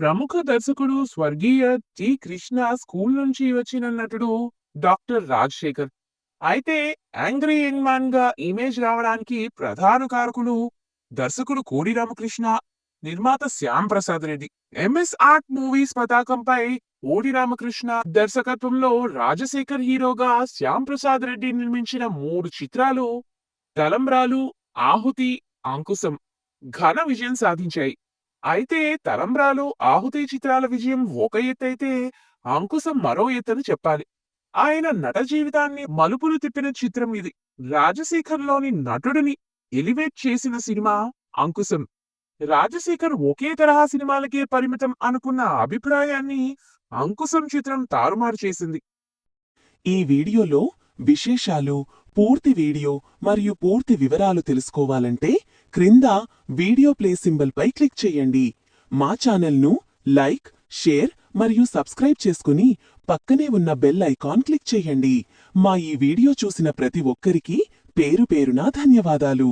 ప్రముఖ దర్శకుడు స్వర్గీయ టి. కృష్ణ స్కూల్ నుంచి వచ్చిన నటుడు డాక్టర్ రాజశేఖర్. అయితే యాంగ్రీ యంగ్ మ్యాన్గా ఇమేజ్ రావడానికి ప్రధాన కారకులు దర్శకుడు కోడి రామకృష్ణ నిర్మాత Shyam Prasad Reddy. MS art movies పతాకంపై ఓడి రామకృష్ణ దర్శకత్వంలో రాజశేఖర్ హీరోగా శ్యామ్ ప్రసాద్ రెడ్డి నిర్మించిన మూడు చిత్రాలు తలంబ్రాలు ఆహుతి అంకుశం ఘన విజయం సాధించాయి. అయితే తలంబ్రాలు ఆహుతి చిత్రాల విజయం ఒక ఎత్తైతే అంకుశం మరో ఎత్తని చెప్పాలి. ఆయన నట జీవితాన్ని మలుపులు తిప్పిన చిత్రం ఇది. రాజశేఖర్లోని నటుడిని ఎలివేట్ చేసిన సినిమా అంకుశం. రాజశేఖర్ ఒకే తరహా సినిమాలకే పరిమితం అనుకున్న అభిప్రాయాన్ని అంకుశం చిత్రం తారుమారు చేసింది. ఈ వీడియోలో విశేషాలు పూర్తి వీడియో మరియు పూర్తి వివరాలు తెలుసుకోవాలంటే క్రింద వీడియో ప్లే సింబల్ పై క్లిక్ చేయండి. మా ఛానల్ను లైక్ షేర్ మరియు సబ్స్క్రైబ్ చేసుకుని పక్కనే ఉన్న బెల్ ఐకాన్ క్లిక్ చేయండి. మా ఈ వీడియో చూసిన ప్రతి ఒక్కరికి పేరు పేరున ధన్యవాదాలు.